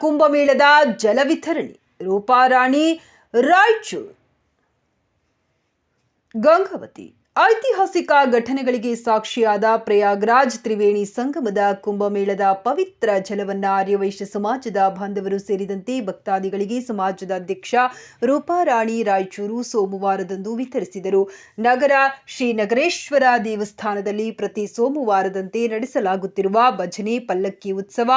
ಕುಂಭಮೇಳದ ಜಲವಿತರಣೆ, ರೂಪಾರಾಣಿ ರಾಯಚೂರು. ಗಂಗಾವತಿ, ಐತಿಹಾಸಿಕ ಘಟನೆಗಳಿಗೆ ಸಾಕ್ಷಿಯಾದ ಪ್ರಯಾಗ್ರಾಜ್ ತ್ರಿವೇಣಿ ಸಂಗಮದ ಕುಂಭಮೇಳದ ಪವಿತ್ರ ಜಲವನ್ನು ಆರ್ಯವೈಶ್ಯ ಸಮಾಜದ ಬಾಂಧವರು ಸೇರಿದಂತೆ ಭಕ್ತಾದಿಗಳಿಗೆ ಸಮಾಜದ ಅಧ್ಯಕ್ಷ ರೂಪಾರಾಣಿ ರಾಯಚೂರು ಸೋಮವಾರದಂದು ವಿತರಿಸಿದರು. ನಗರ ಶ್ರೀನಗರೇಶ್ವರ ದೇವಸ್ಥಾನದಲ್ಲಿ ಪ್ರತಿ ಸೋಮವಾರದಂತೆ ನಡೆಸಲಾಗುತ್ತಿರುವ ಭಜನೆ ಪಲ್ಲಕ್ಕಿ ಉತ್ಸವ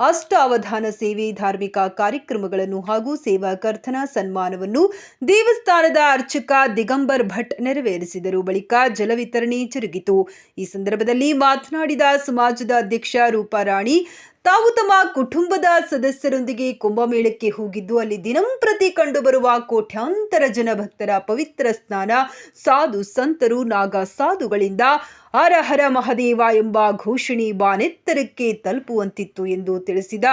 ಅಷ್ಟಾವಧಾನ ಸೇವೆ, ಧಾರ್ಮಿಕ ಕಾರ್ಯಕ್ರಮಗಳನ್ನು ಹಾಗೂ ಸೇವಾ ಕರ್ತನ ಸನ್ಮಾನವನ್ನು ದೇವಸ್ಥಾನದ ಅರ್ಚಕ ದಿಗಂಬರ್ ಭಟ್ ನೆರವೇರಿಸಿದರು. ಬಳಿಕ ಜಲವಿತರಣೆ ಜರುಗಿತು. ಈ ಸಂದರ್ಭದಲ್ಲಿ ಮಾತನಾಡಿದ ಸಮಾಜದ ಅಧ್ಯಕ್ಷ ರೂಪಾರಾಣಿ ತಾವು ತಮ್ಮ ಕುಟುಂಬದ ಸದಸ್ಯರೊಂದಿಗೆ ಕುಂಭಮೇಳಕ್ಕೆ ಹೋಗಿದ್ದು, ಅಲ್ಲಿ ದಿನಂಪ್ರತಿ ಕಂಡುಬರುವ ಕೋಟ್ಯಾಂತರ ಜನ ಭಕ್ತರ ಪವಿತ್ರ ಸ್ನಾನ, ಸಾಧು ಸಂತರು, ನಾಗ ಸಾಧುಗಳಿಂದ ಹರ ಹರ ಮಹದೇವ ಎಂಬ ಘೋಷಣೆ ಬಾನೆತ್ತರಕ್ಕೆ ತಲುಪುವಂತಿತ್ತು ಎಂದು ತಿಳಿಸಿದ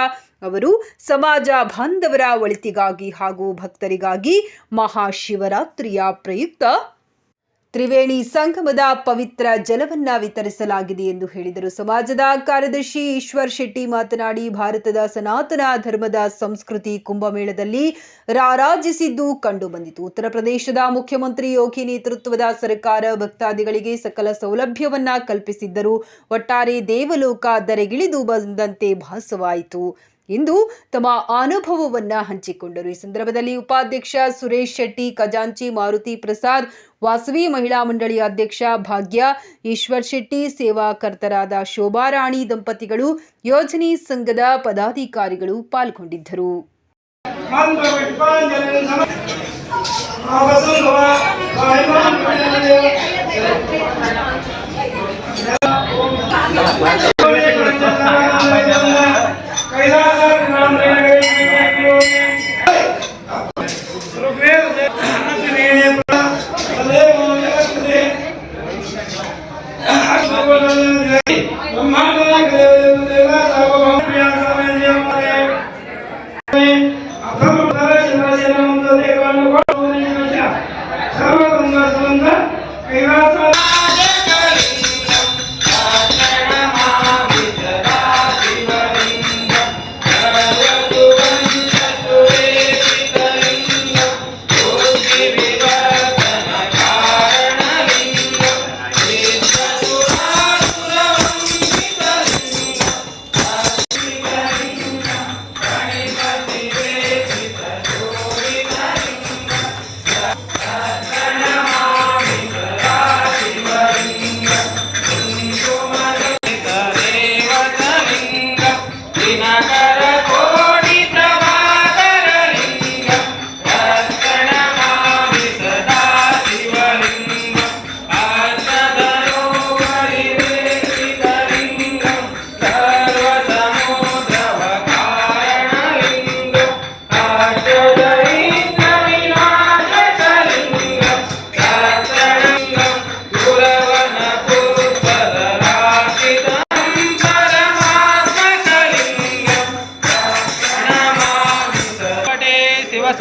ಅವರು, ಸಮಾಜ ಬಾಂಧವರ ಒಳಿತಿಗಾಗಿ ಹಾಗೂ ಭಕ್ತರಿಗಾಗಿ ಮಹಾಶಿವರಾತ್ರಿಯ ಪ್ರಯುಕ್ತ ತ್ರಿವೇಣಿ ಸಂಗಮದ ಪವಿತ್ರ ಜಲವನ್ನ ವಿತರಿಸಲಾಗಿದೆ ಎಂದು ಹೇಳಿದರು. ಸಮಾಜದ ಕಾರ್ಯದರ್ಶಿ ಈಶ್ವರ್ ಶೆಟ್ಟಿ ಮಾತನಾಡಿ, ಭಾರತದ ಸನಾತನ ಧರ್ಮದ ಸಂಸ್ಕೃತಿ ಕುಂಭಮೇಳದಲ್ಲಿ ರಾರಾಜಿಸಿದ್ದು ಕಂಡುಬಂದಿತು ಉತ್ತರ ಪ್ರದೇಶದ ಮುಖ್ಯಮಂತ್ರಿ ಯೋಗಿ ನೇತೃತ್ವದ ಸರ್ಕಾರ ಭಕ್ತಾದಿಗಳಿಗೆ ಸಕಲ ಸೌಲಭ್ಯವನ್ನ ಕಲ್ಪಿಸಿದ್ದರು. ಒಟ್ಟಾರೆ ದೇವಲೋಕ ದರೆಗಿಳಿದು ಬಂದಂತೆ ಭಾಸವಾಯಿತು. ಇಂದು ತಮ್ಮ ಅನುಭವವನ್ನ ಹಂಚಿಕೊಂಡರು. ಈ ಸಂದರ್ಭದಲ್ಲಿ ಉಪಾಧ್ಯಕ್ಷ ಸುರೇಶ್ ಶೆಟ್ಟಿ, ಖಜಾಂಚಿ ಮಾರುತಿ ಪ್ರಸಾದ್, ವಾಸವಿ ಮಹಿಳಾ ಮಂಡಳಿ ಅಧ್ಯಕ್ಷ ಭಾಗ್ಯ, ಈಶ್ವರ್ ಶೆಟ್ಟಿ, ಸೇವಾಕರ್ತರಾದ ಶೋಭಾರಾಣಿ ದಂಪತಿಗಳು, ಯೋಜನೆ ಸಂಘದ ಪದಾಧಿಕಾರಿಗಳು ಪಾಲ್ಗೊಂಡಿದ್ದರು.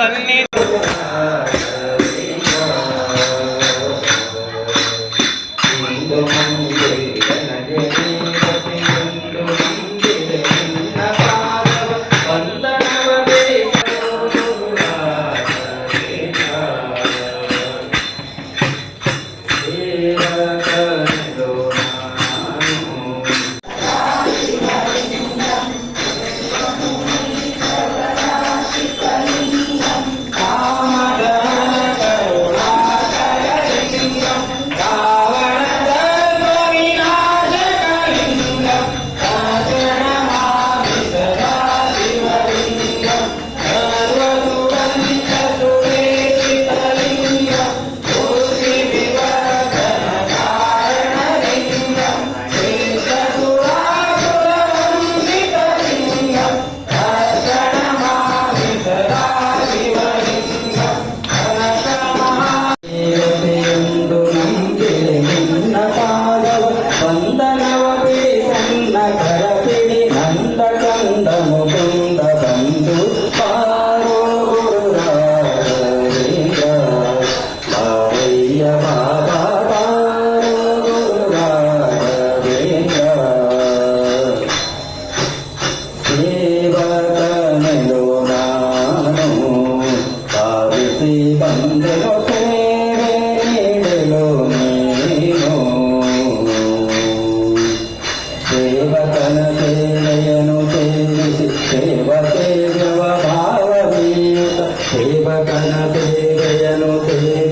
ಸನ್ನಿ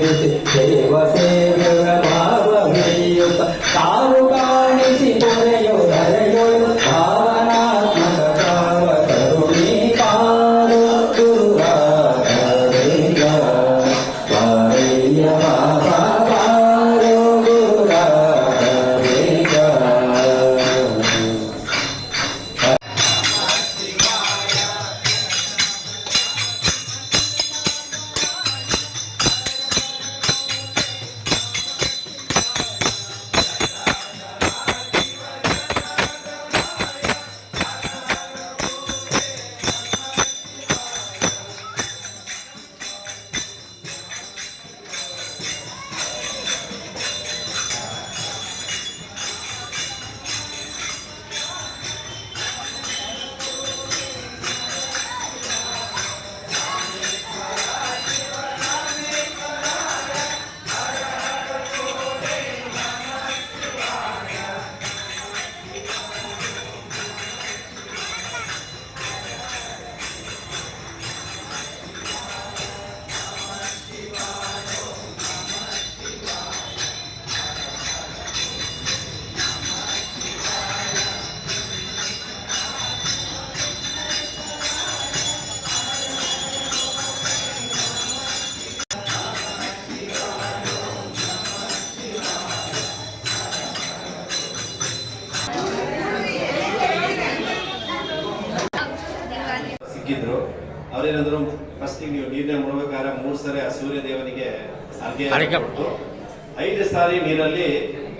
Savior, Savior, Savior. ಅವ್ರೇನಾದ್ರು ಫಸ್ಟಿಗೆ ನೀವು ನೀರನ್ನ ಮುಡ್ಬೇಕಾದ್ರೆ ಮೂರು ಸರಿ ಆ ಸೂರ್ಯ ದೇವನಿಗೆ ಅರ್ಘ್ಯ ಕೊಟ್ಟು ಐದು ಸಾರಿ ನೀರಲ್ಲಿ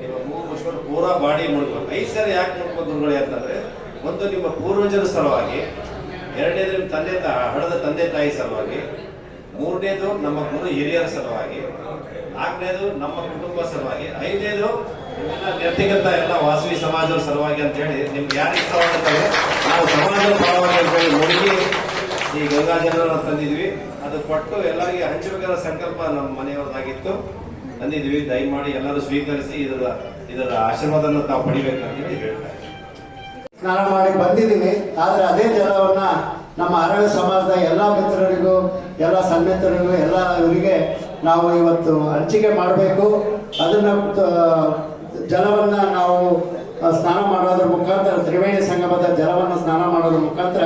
ನಿಮ್ಮ ಮೂರು ವರ್ಷಗಳು ಪೂರಾ ಬಾಡಿ ಮುಳುಗಬೇಕು ಐದು ಸಾರಿ ಯಾಕೆ ಮುಡ್ಬೇಕು ಗುರುಗಳೇ ಅಂತಂದ್ರೆ ಒಂದು ನಿಮ್ಮ ಪೂರ್ವಜರ ಸಲುವಾಗಿ ಎರಡನೇದು ನಿಮ್ಮ ತಂದೆ ಹಡದ ತಂದೆ ತಾಯಿ ಸಲುವಾಗಿ ಮೂರನೇದು ನಮ್ಮ ಗುರು ಹಿರಿಯರ ಸಲುವಾಗಿ ನಾಲ್ಕನೇದು ನಮ್ಮ ಕುಟುಂಬ ಸಲುವಾಗಿ ಐದನೇದು ವ್ಯಕ್ತಿಗತ ಎಲ್ಲ ವಾಸವಿ ಸಮಾಜದ ಸಲುವಾಗಿ ಅಂತ ಹೇಳಿ ನಿಮ್ಗೆ ಯಾರು ಇಷ್ಟವಾಗುತ್ತವೆ ನಾವು ಸಮಾಜದ ಪರವಾಗಿ ಅಂತ ಹೇಳಿ ಈ ಗಂಗಾಜಲವನ್ನು ತಂದಿದ್ವಿ. ಅದು ಕೊಟ್ಟು ಎಲ್ಲರಿಗೆ ಹಂಚಬೇಕಾದ ಸಂಕಲ್ಪ ನಮ್ಮ ಮನೆಯವ್ರದ್ದಾಗಿತ್ತು ತಂದಿದ್ವಿ. ದಯಮಾಡಿ ಎಲ್ಲರೂ ಸ್ವೀಕರಿಸಿ ಇದರ ಇದರ ಆಶೀರ್ವಾದವನ್ನು ತಾವು ಪಡಿಬೇಕಂತ ಹೇಳಿ ಹೇಳ್ತಾರೆ ಸ್ನಾನ ಮಾಡಿ ಬಂದಿದ್ದೀವಿ. ಆದರೆ ಅದೇ ಜಲವನ್ನ ನಮ್ಮ ಅರಣ್ಯ ಸಮಾಜದ ಎಲ್ಲ ಮಿತ್ರರಿಗೂ, ಎಲ್ಲ ಸನ್ಮಿತ್ರರಿಗೂ, ಎಲ್ಲ ಇವರಿಗೆ ನಾವು ಇವತ್ತು ಹಂಚಿಕೆ ಮಾಡಬೇಕು. ಅದನ್ನು ಜಲವನ್ನ ನಾವು ಸ್ನಾನ ಮಾಡೋದ್ರ ಮುಖಾಂತರ, ತ್ರಿವೇಣಿ ಸಂಗಮದ ಜಲವನ್ನು ಸ್ನಾನ ಮಾಡೋದ್ರ ಮುಖಾಂತರ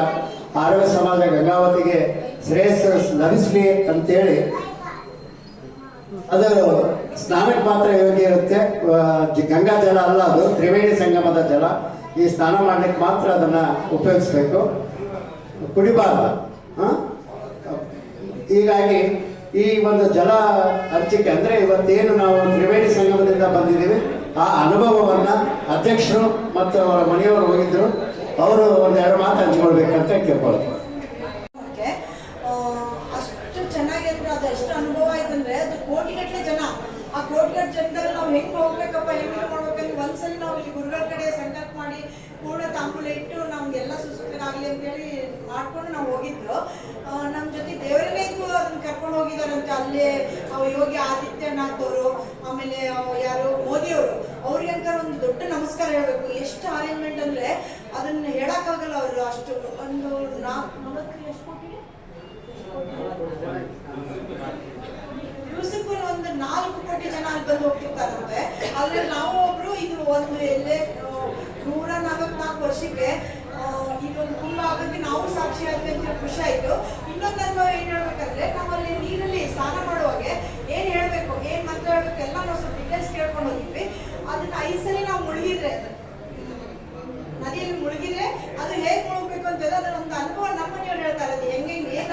ಆರೋಗ್ಯ ಸಮಾಜ ಗಂಗಾವತಿಗೆ ಶ್ರೇಯಸ್ಸು ಲಭಿಸಲಿ ಅಂತೇಳಿ. ಅದು ಸ್ನಾನಕ್ಕೆ ಮಾತ್ರ ಯೋಗ್ಯ ಇರುತ್ತೆ. ಗಂಗಾ ಜಲ ಅಲ್ಲ ಅದು, ತ್ರಿವೇಣಿ ಸಂಗಮದ ಜಲ. ಈ ಸ್ನಾನ ಮಾಡ್ಲಿಕ್ಕೆ ಮಾತ್ರ ಅದನ್ನ ಉಪಯೋಗಿಸ್ಬೇಕು. ಕುಡಿಬಾರ್ದು? ಹೀಗಾಗಿ ಈ ಒಂದು ಜಲ ಅರ್ಚಿಕೆ ಅಂದ್ರೆ ಇವತ್ತೇನು ನಾವು ತ್ರಿವೇಣಿ ಸಂಗಮದಿಂದ ಬಂದಿದ್ದೀವಿ, ಆ ಅನುಭವವನ್ನ ಅಧ್ಯಕ್ಷರು ಮತ್ತು ಅವರ ಮನೆಯವರು ಹೋಗಿದ್ರು. ಅವರು ಒಂದೆರಡು ಮಾತು ಹಂಚ್ಕೊಳ್ಬೇಕಂತ ಕೇಳ್ಕೊಳ್ತಾರೆ ಓಕೆ. ಅಷ್ಟು ಅದು ಎಷ್ಟು ಅನುಭವ ಅದು ಕೋಟಿಗಟ್ಟಲೆ ಜನ. ಆ ಕೋಟಿಗಟ್ಟಲೆ ಜನದಲ್ಲಿ ನಾವು ಹೆಂಗ್ ಹೋಗ್ಬೇಕಪ್ಪ, ಹೆಂಗ್ ಮಾಡ್ಬೇಕಂದ್ರೆ ಒಂದ್ಸಲಿ ನಾವು ಇಲ್ಲಿ ಗುರುಗಳ ಕಡೆ ಪೂರ್ಣ ತಾಂಬೂಲ ಇಟ್ಟು ನಮ್ಗೆಲ್ಲ ಅಂತ ಅಂತೇಳಿ ಮಾಡ್ಕೊಂಡು ನಾವು ಹೋಗಿದ್ದು. ನಮ್ಮ ಜೊತೆ ದೇವರನ್ನೇ ಇದ್ದು ಅದನ್ನ ಕರ್ಕೊಂಡು ಹೋಗಿದಾರಂತೆ. ಅಲ್ಲೇ ಯೋಗಿ ಆದಿತ್ಯನಾಥ್ ಅವರು, ಆಮೇಲೆ ಯಾರು ಮೋದಿ ಅವರು. ಅವ್ರಿಗೆ ಒಂದು ದೊಡ್ಡ ನಮಸ್ಕಾರ ಹೇಳಬೇಕು. ಎಷ್ಟು ಅರೇಂಜ್ಮೆಂಟ್ ಅಂದ್ರೆ ಅದನ್ನ ಹೇಳಕ್ಕಾಗಲ್ಲ ಅವರು ಅಷ್ಟು. ಒಂದು ನಾಲ್ಕು ನಲವತ್ತು ಎಷ್ಟು ಕೋಟಿ? ದಿವಸಕ್ಕೂ ಒಂದು ನಾಲ್ಕು ಕೋಟಿ ಜನ ಅಲ್ಲಿ ಬಂದು ಹೋಗ್ತಿರ್ತಾರಂತೆ. ಆದ್ರೆ ನಾವು ಒಬ್ರು ಇದು ಒಂದು ಎಲ್ಲೇ ನಲವತ್ನಾಲ್ಕು ವರ್ಷಕ್ಕೆ ಇದೊಂದು ಕುಂಭ ಆಗೋದಕ್ಕೆ ನಾವು ಸಾಕ್ಷಿ ಆದ್ವಿ ಅಂತ ಖುಷಿ ಆಯ್ತು. ಇನ್ನೊಂದು ಅನುಭವ ಏನ್ ಹೇಳ್ಬೇಕಂದ್ರೆ, ನಾವಲ್ಲಿ ನೀರಲ್ಲಿ ಸ್ನಾನ ಮಾಡುವಾಗ ಏನ್ ಹೇಳ್ಬೇಕು, ಏನ್ ಮಂತ್ರ ಹೇಳ್ಬೇಕು ಎಲ್ಲ ನಾವು ಸ್ವಲ್ಪ ಡೀಟೇಲ್ಸ್ ಕೇಳ್ಕೊಂಡು ಹೋಗಿದ್ವಿ. ಅದನ್ನ ಐದು ಸಲ ನಾವು ಮುಳುಗಿದ್ರೆ, ನದಿಯಲ್ಲಿ ಮುಳುಗಿದ್ರೆ ಅದು ಹೇಗ್ ಮುಳುಗ್ಬೇಕು ಅಂತ ಅದರ ಒಂದು ಅನುಭವ ನಮ್ಮ ಹೇಳ್ತಾ ಅದು ಹೆಂಗೆ, ಏನ